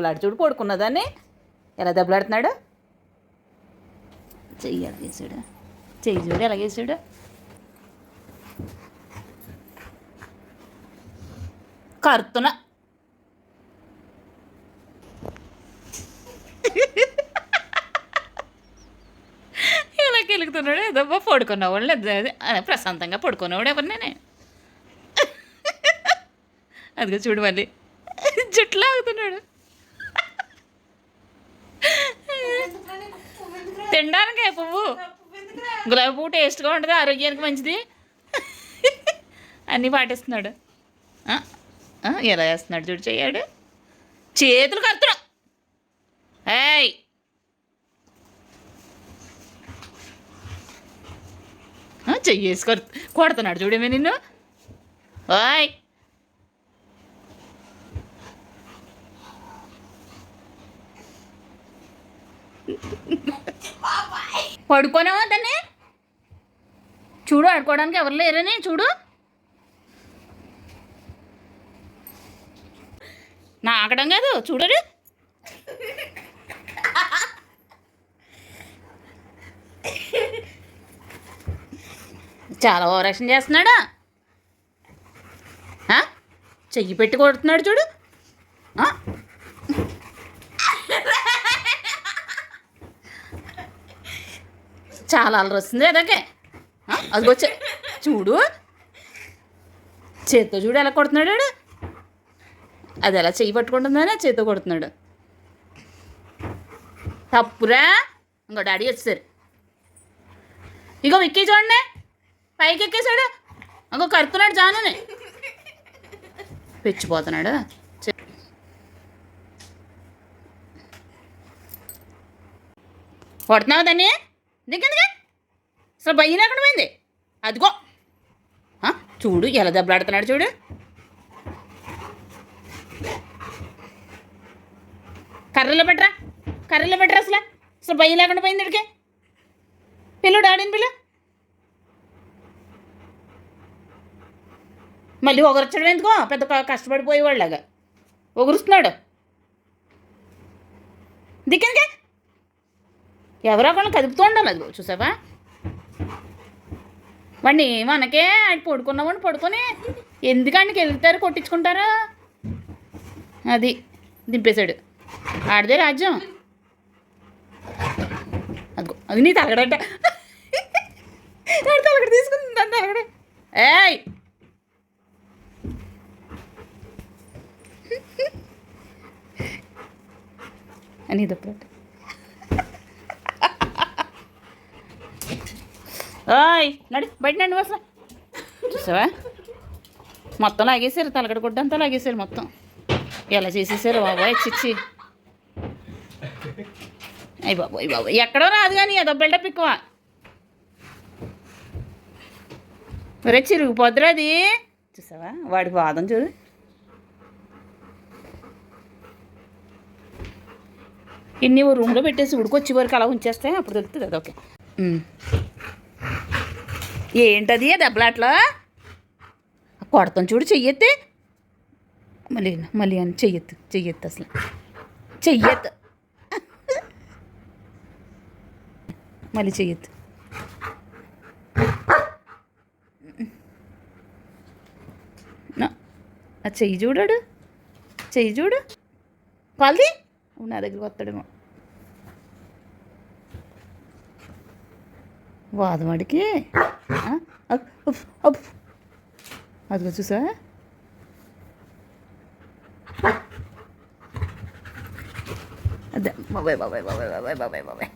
దెబ్బలాడి చూడు పడుకున్నదాన్ని. ఎలా దెబ్బలాడుతున్నాడు? చెయ్యి ఎలాగేసాడు చెయ్యి చూడు ఎలాగేసాడు కరుతున. ఇలా కెలుగుతున్నాడు? ఏదో పడుకున్నవాడు లేదు ప్రశాంతంగా పడుకున్నవాడు ఎవరినే అదిగో చూడు మళ్ళీ. తినడానికి పువ్వు. గులాబీ పువ్వు టేస్ట్గా ఉంటుంది ఆరోగ్యానికి మంచిది. అన్నీ పాటిస్తున్నాడు. ఎలా వేస్తున్నాడు చూడు చెయ్యాడు. చేతులు కడుతున్నా. ఏయ్. ఆ, కొడు కొడుతున్నాడు చూడమే నిన్ను. ఓయ్. పడుకోనేవా దాన్ని చూడు ఆడుకోవడానికి ఎవరు లేరని చూడు. నా ఆగడం కాదు చూడరు. చాలా ఓవరాక్షన్ చేస్తున్నాడా. చెయ్యి పెట్టి కొడుతున్నాడు చూడు. చాలా అలరి వస్తుంది. అదకే అదిగో చూడు. చేత్తో చూడు ఎలా కొడుతున్నాడు వాడు. అది ఎలా చెయ్యి పట్టుకుంటుందని చేత్తో కొడుతున్నాడు. తప్పురా. ఇంకో డాడీ వచ్చేసారు. ఇగో విక్కీ చూడండి. పైకి ఎక్కేసాడు ఇంకో కరుతున్నాడు జానుని. పెచ్చిపోతున్నాడు. కొడుతున్నావు దాన్ని? దిగ్గందిగా అసలు భయం లేకుండా పోయింది. అదిగో. ఆ, చూడు ఎలా దెబ్బలాడుతున్నాడు చూడు. కర్రలో పెట్టరా? కర్రలో పెట్టరా అసలు? అసలు భయం లేకుండా పోయింది ఇక్కడికి పిల్లు డాడీని పిల్ల మళ్ళీ ఒగరచడం ఎందుకో? పెద్ద కష్టపడిపోయేవాళ్ళగా ఒగురుస్తున్నాడు. దిక్కనికే ఎవరో ఒకళ్ళని కదుపుతూ ఉండాలి అది చూసావా? వాడిని మనకే ఆయన పడుకున్నవాడిని పడుకొని ఎందుకు ఆయనకి వెళ్తారు కొట్టించుకుంటారు? అది దింపేశాడు. ఆడదే రాజ్యం. అదిగో అది నీ తలగడట. తలగడ తీసుకుంది దాని తలగడ. ఏయ్! అని ఇదప్పుడు ఓయ్ నడి బయట నడు అసలు చూసావా? మొత్తం లాగేశారు తలగడ గుడ్డ అంతా లాగేశారు మొత్తం. ఎలా చేసేసారు బాబాయ్ చిచ్చి. అయ్యి బాబోయ్ బాబోయ్. ఎక్కడో రాదు కానీ ఏదో బిల్డప్ ఎక్కువ. రే చిరిగిపోద్దురా అది. చూసావా? వాడికి వాదం చూడు. ఇన్ని ఓ రూమ్లో పెట్టేసి ఉడికొచ్చే వరకు అలా ఉంచేస్తే అప్పుడు తెలుస్తుంది అది ఓకే. ఏంటది దెబ్బలాట్లో కొడతాం చూడు చెయ్యెత్తే. మళ్ళీ మళ్ళీ అని చెయ్యొద్దు చెయ్యొద్దు అసలు. చెయ్యొద్దు మళ్ళీ చెయ్యొద్దు చెయ్యి చూడాడు చెయ్యి చూడు. కాల్ది నా దగ్గరికి వస్తాడేమో. వాదవాడికి అప్, అదిగో చూసా? అదే బాబాయ్ బాబాయ్ బాబాయ్ బాబాయ్ బాబాయ్ బాబాయ్.